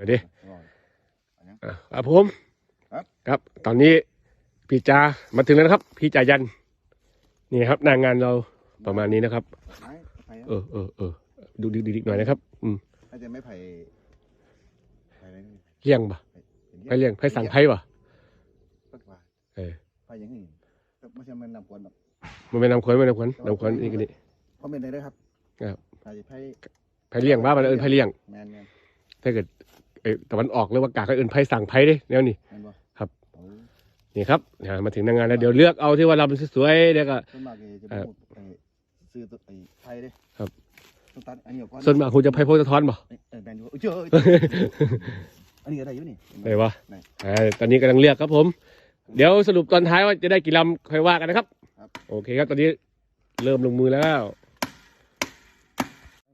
ไปดิอร่อยอันนี้อะครับผมครับครับ ตอนนี้พี่จามาถึงแล้วนะครับ พี่จายัน นี่ครับหนางงานเราประมาณนี้นะครับไม้ไผ่เออเออเออดูดิกๆหน่อยนะครับ อืมน่าจะไม่ไผ่ไผ่อะไรนี่เลี้ยงปะไผ่เลี้ยงไผ่สั่งไผ่ปะปักว่าเออไผ่อยังไงแต่ไม่ใช่มันนำควนแบบมันเป็นน้ำขวนมันน้ำขวนน้ำขวนนี่ก็นี่เพราะเป็นได้ด้วยครับครับไผ่ไผ่ไผ่เลี้ยงบ้ามันเอินไผ่เลี้ยงแมนแมนถ้าเกิด เอ่อตะวันออกหรือว่ากาก็เอินไผ่สั่งไผ่เด้แนวนี้แมนบ่ครับโอ้นี่ครับอ่ามาถึงหนางงานแล้วเดี๋ยวเลือกเอาที่ว่าลำสวยๆเดี๋ยวก็ ส่วนมากเนี่ยจะครัพูบดไอ้ซื้อตัวไอ้ไผ่เด้ครับ ต้องตัดอันนี้ออกก่อนส่วนมากคุณจะไผ่โพธิ์สะท้อนบ่ เอ้ยเออแมนอยู่เอ้ยเจออันนี้ก็ได้อยู่นี่ไหนวะไหนอ่าตอนนี้กำลังเลือกครับผม เดี๋ยวสรุปตอนท้ายว่าจะได้กี่ลำค่อยว่ากันนะครับ ครับ โอเคครับ ตอนนี้เริ่มลงมือแล้ว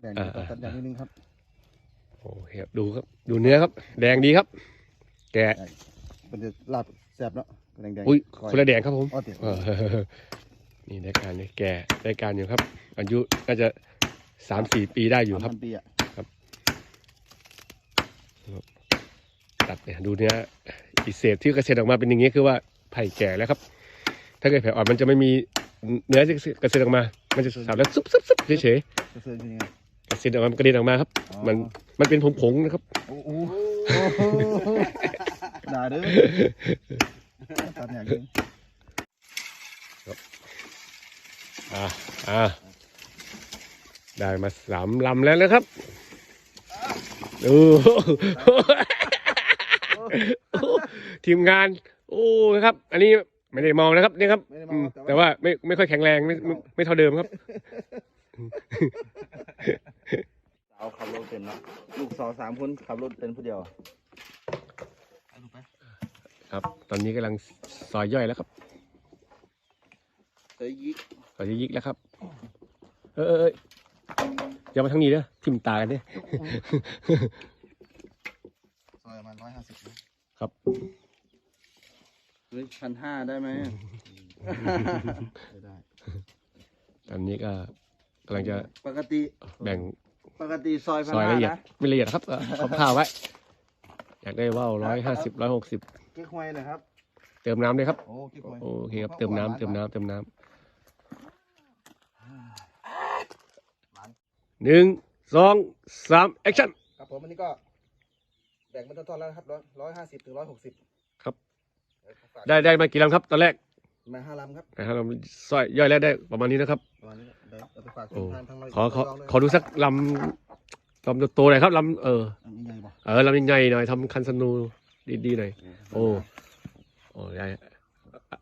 แดงอ่าตัดตัดอย่างนิดนึงครับ โอเคครับดูครับ ดูเนื้อครับ แดงดีครับ แกะมันจะลาบแซ่บเนาะแดงแดงอุ้ยคอยคนละแดงครับผมอ๋อเดี๋ยวเออนี่ได้การเนี่ยแกะได้การอยู่ครับ อายุน่าจะสามสี่ปีได้อยู่ครับสามพันปีอะตัดเนี่ยดูเนื้ออีเศษที่กระเซ็นออกมาเป็นอย่างนี้คือว่าไผ่แก่แล้วครับ ถ้าเกิดไผ่อ่อนมันจะไม่มีเนื้อที่กระเซ็นออกมา มันจะสับแล้วซุบซุบซุบเฉยจะเซิร์นคือยังไงๆกระเซ็นออกมามันกระเด็นออกมาครับอ๋อมัน มันเป็นผงๆนะครับ โอ้โหด่าเด้อตัดอย่างนึงอ่าอ่าได้มาสามลำแล้วนะครับโอ้โหทีมงาน โอ้ครับ อันนี้ไม่ได้มองนะครับนี่ครับไม่ได้มอืองมแต่แต่ว่าว่าไม่ไม่ค่อยแข็งแรงไม่ไม่ไม่เท่าเดิมครับสาวขับรถ เป็นเนาะลูกสาวสามคนขับรถเป็นผู้เดียวเอาลูกไปครับ ตอนนี้กำลังซอยย่อยแล้วครับเฮ้ยยิกซอยยิกๆแล้วครับเออเออเอออย่ามาทางนี้เด้อทิ่มตากันเนี่ยซอยประมาณร้อยห้าสิบนะครับเฮ้ยพันห้าได้ไหมไม่ได้ตอนนี้ก็กำลังจะปกติแบ่ง ปกติซอยพันซอยห้าละเอียดนะไม่ละเอียดครับก็ขอข้าวไว้ อยากได้ว่าวร้อยห้าสิบร้อยหกสิบเก๊กฮวยเลยครับ เติมน้ำเลยครับ โอ้เก๊กฮวยโอเคครับเติมน้ำเติมน้ำเติมน้ำหนึ่งสองสามแอคชั่น ครับผมอันนี้ก็แบ่งเป็นทอดๆแล้วนะครับร้อยห้าสิบถึงร้อยหกสิบครับ ได้ได้มากี่ลำครับตอนแรก มาห้าลำครับนะครับเราซอยย่อยแล้วได้ประมาณนี้นะครับ ประมาณนี้เดี๋ยวเอาไปฝากโอ้ทางทางขอขอระยงด้วยขอดูสักลำลำโตๆหน่อยครับลำเออ อันนี้ใหญ่ป่ะเออลำใหญ่ๆหน่อยทำคันสนูดีๆหน่อย โอ้ โอ้ได้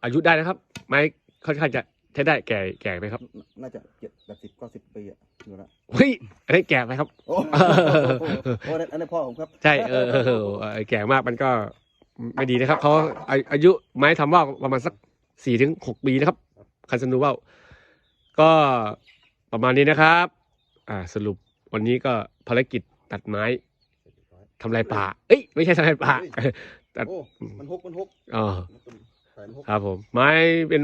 อายุได้นะครับ ไม้ค่อนข้างจะใช้ได้แก่แก่ไหมครับ น่าจะเจ็ดแปดสิบเก้าสิบปีอะอยู่แล้วเฮ้ยอันนี้แก่ไหมครับ โอ้โหอันนี้พ่อผมครับ ใช่เออเออเออเออแก่มากมันก็ไม่ดีนะครับเขาอาอายุไม้ทำว่าวประมาณสัก สี่ถึงหกปีนะครับ คันสนูว่าวก็ประมาณนี้นะครับ อ่าสรุปวันนี้ก็ภารกิจตัดไม้ทำลายป่า เอ้ย ไม่ใช่ทำลายป่าตัดโอ้มันหกมันหกอ๋อสายมันหกครับผม ไม้เป็น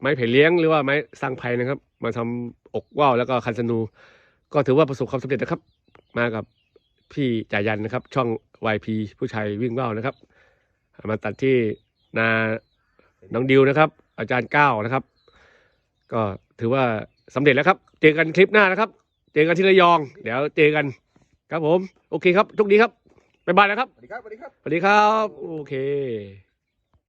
ไม้ไผ่เลี้ยงหรือว่าไม้สร้างไผ่นะครับ มาทำอกว่าวแล้วก็คันสนู ก็ถือว่าประสบความสำเร็จนะครับ มากับพี่จ่ายันนะครับ ช่อง YP ผู้ชายวิ่งว่าวนะครับ มาตัดที่นา น้องดิวนะครับ อาจารย์ก้าวนะครับ ก็ถือว่าสำเร็จแล้วครับ เจอกันคลิปหน้านะครับ เจอกันที่ระยอง เดี๋ยวเจอกันครับผม โอเคครับทุกดีครับบ๊ายบายนะครับสวัสดีครับสวัสดีครับสวัสดีครับ โอเค